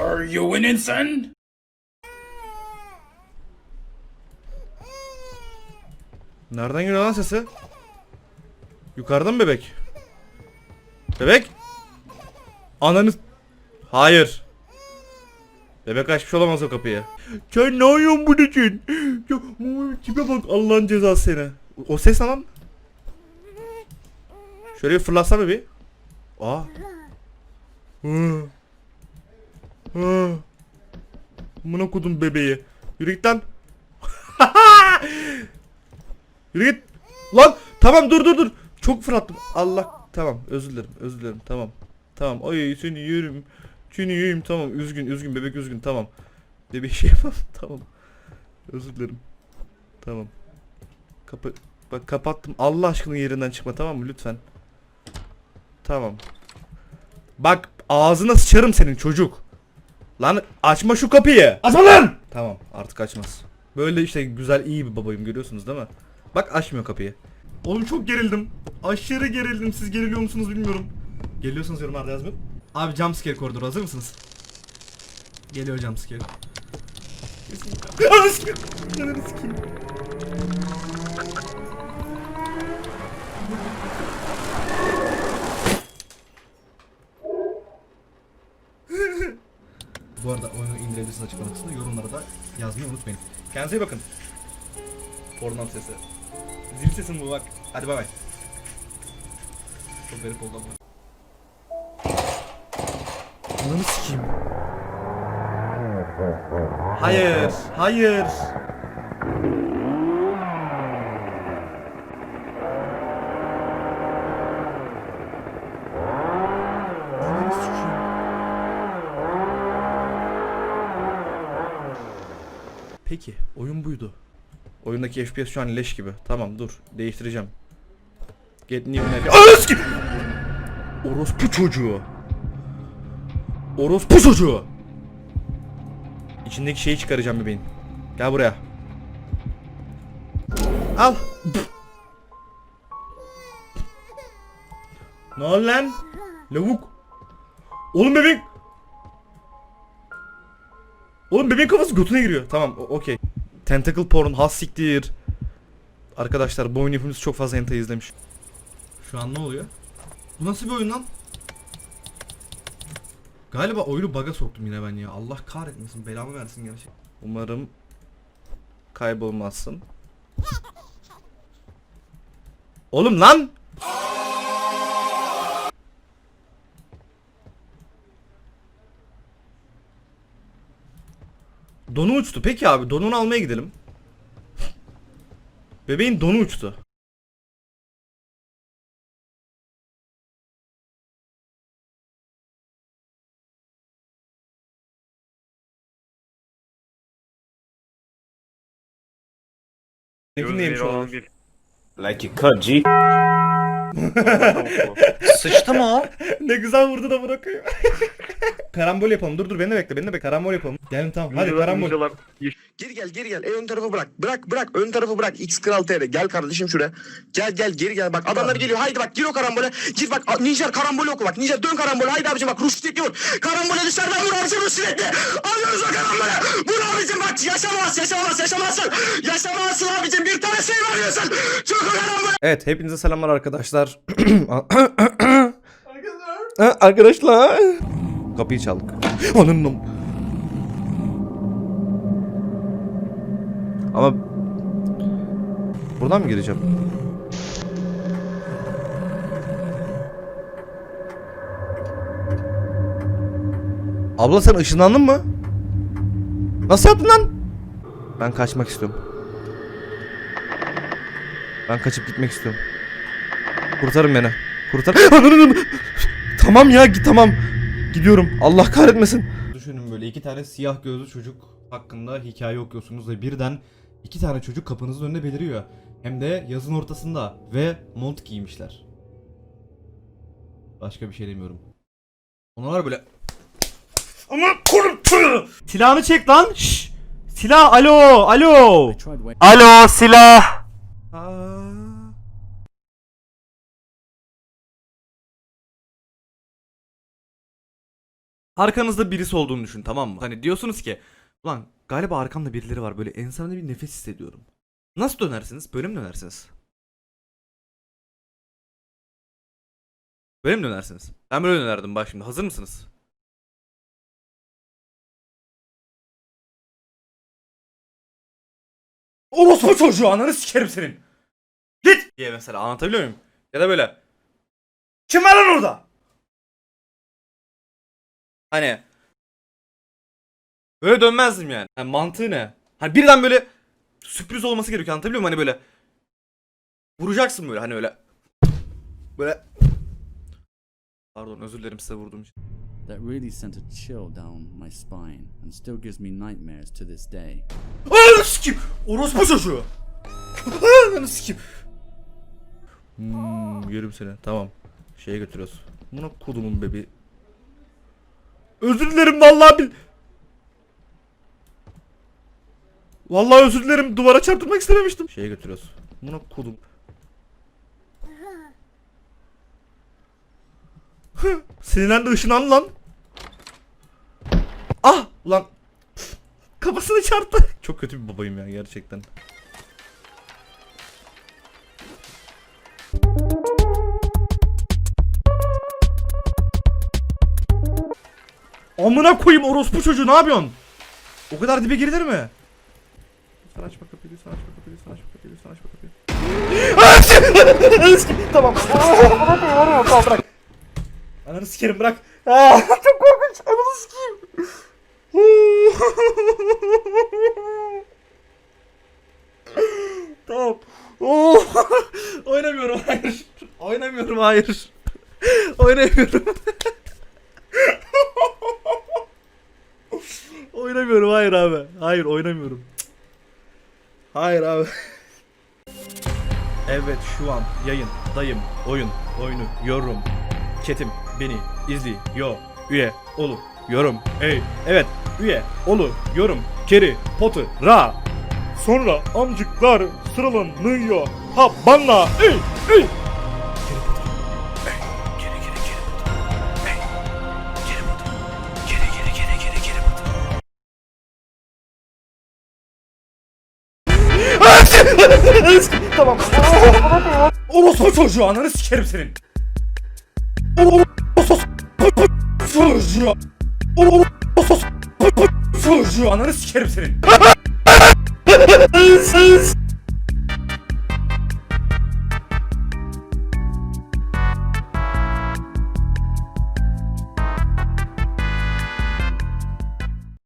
Are you winning son? Nereden geliyor lan sesi? Yukarıdan bebek? Bebek? Ananı... Hayır. Bebek açmış olamaz o kapıyı. Sen ne yapıyorsun bunun için? Tipe bak Allah'ın cezası seni. O ses lan? Şöyle bir fırlatsana bir. Aa. Hı. Hı. Amına kodum bebeği. Yürü git lan. Yürü git. Lan tamam dur dur dur. Çok fırlattım. Allah tamam özür dilerim özür dilerim tamam. Tamam ay seni yerim. Seni yiyeyim tamam üzgün üzgün bebek üzgün tamam. Bir şey yapalım tamam. Özür dilerim. Tamam. Kapı bak kapattım. Allah aşkına yerinden çıkma tamam mı lütfen. Tamam. Bak ağzına sıçarım senin çocuk. Lan açma şu kapıyı. Açma lan. Tamam artık açmaz. Böyle işte güzel iyi bir babayım görüyorsunuz değil mi? Bak açmıyor kapıyı. Oğlum çok gerildim. Aşırı gerildim. Siz geriliyor musunuz bilmiyorum. Geliyorsunuz yorumlarda yazmayın. Abi jumpscare koridoru hazır mısınız? Geliyor jumpscare. Sikeyim. Ananı sikeyim. Bu arada oyunu indirebilirsiniz açıklama kısmında. Yorumlara da yazmayı unutmayın. Kendinize iyi bakın. Pornam sesi. Zil sesim bu bak. Hadi bay bay. Çok garip oldu ama. Ananı sikeyim. Hayır, hayır. Peki, oyun buydu. Oyundaki FPS şu an leş gibi. Tamam dur, değiştireceğim. Get new map. Ananı sikeyim. Orospu çocuğu. Orospu çocuğu. İçindeki şeyi çıkaracağım bebeğin. Gel buraya. Al. ne oldu lan? Lavuk. Oğlum bebek. Oğlum bebeğin kafası götüne giriyor. Tamam okey. Tentacle porn has siktir. Arkadaşlar bu oyun yapımcısı çok fazla hentai izlemiş. Şu an ne oluyor? Bu nasıl bir oyun lan? Galiba oyunu bug'a soktum yine ben ya. Allah kahretmesin. Belamı versin gerçekten. Umarım kaybolmazsın. Oğlum lan! Donu uçtu. Peki abi donunu almaya gidelim. Bebeğin donu uçtu. Benimki neymiş? Like you could, G. Sıçtı mı o? ne güzel vurdu da bırakıyor. karambol yapalım. Dur dur beni de bekle. Beni de bekle. Karambol yapalım. Gelin tamam. Hadi karambol. Geri gel geri gel. En ön tarafı bırak. Bırak bırak. Ön tarafı bırak. X Kral TR. Gel kardeşim şuraya. Gel gel geri gel. Bak adamlar geliyor. Haydi bak gir o karambole. Gir bak. A- Nijer karambol oku bak. Nijer dön karambole. Haydi abicim bak. Rustikli vur. Karambole dışarıdan vur abicim Rustikli. Alıyoruz o karambole. Vur abicim bak. Yaşamaz yaşamaz yaşamazsın. Yaşamazsın abicim. Bir tane şey veriyorsun. Çok o karambole. Evet hepinize selamlar arkadaşlar. arkadaşlar. Kapıyı çaldık. Ananın Ama buradan mı gireceğim? Abla sen ışınlandın mı? Nasıl yaptın lan? Ben kaçmak istiyorum. Ben kaçıp gitmek istiyorum. Kurtarın beni. Kurtar. Tamam ya git tamam. Gidiyorum. Allah kahretmesin. Düşünün böyle iki tane siyah gözlü çocuk hakkında hikaye okuyorsunuz ve birden iki tane çocuk kapınızın önünde beliriyor. Hem de yazın ortasında ve mont giymişler. Başka bir şey demiyorum. Onlar böyle ama kurum Silahını çek lan. Şş. Silah alo alo. Alo silah. Aa. Arkanızda birisi olduğunu düşün tamam mı? Hani diyorsunuz ki ulan galiba arkamda birileri var böyle ensemde bir nefes hissediyorum. Nasıl dönersiniz? Böyle mi dönersiniz? Böyle mi dönersiniz? Ben böyle dönerdim bak şimdi hazır mısınız? Orospu çocuğu ananı sikerim senin. Git diye mesela anlatabiliyor muyum? Ya da böyle. Kim var lan orada? Hani Böyle dönmezdim yani. yani mantığı ne? Hani birden böyle sürpriz olması gerekiyor anlatabiliyor muyum? Hani böyle vuracaksın böyle hani öyle böyle Pardon özür dilerim size vurduğum için. That really sent a chill down my spine and still gives me nightmares to this day. Ananı sikeyim! Orospu çocuğu! Ananı sikeyim! Hmm, yerim seni. Tamam. Şeye götürüyoruz. Buna kodumun bebi. Özür dilerim vallahi bil. Vallahi özür dilerim. Duvara çarptırmak istememiştim. Şeye götürüyoruz. Buna kodum. Sinirlendi ışınan lan. Ah ulan. Kafasını çarptı. Çok kötü bir babayım ya gerçekten. Amına koyayım orospu çocuğu ne yapıyorsun? O kadar dibe girilir mi? Sen açma kapıyı, sen açma kapıyı, sen açma kapıyı, sen açma kapıyı. tamam. tamam bırak. Ananı sikerim bırak. Aa, çok korkunç. Ananı sikeyim. tamam. Oo. Oynamıyorum hayır. Oynamıyorum hayır. Oynamıyorum. Oynamıyorum hayır abi. Hayır oynamıyorum. Hayır abi. Evet şu an yayın, dayım, oyun, oyunu, yorum. Ketim beni izliyor. Üye olu yorum. Ey evet üye olu yorum. Keri potu ra. Sonra amcıklar sıralanıyor. Ha bana ey ey. Tamam. Orospu çocuğu ananı sikerim senin. Orospu çocuğu. Orospu çocuğu ananı sikerim senin.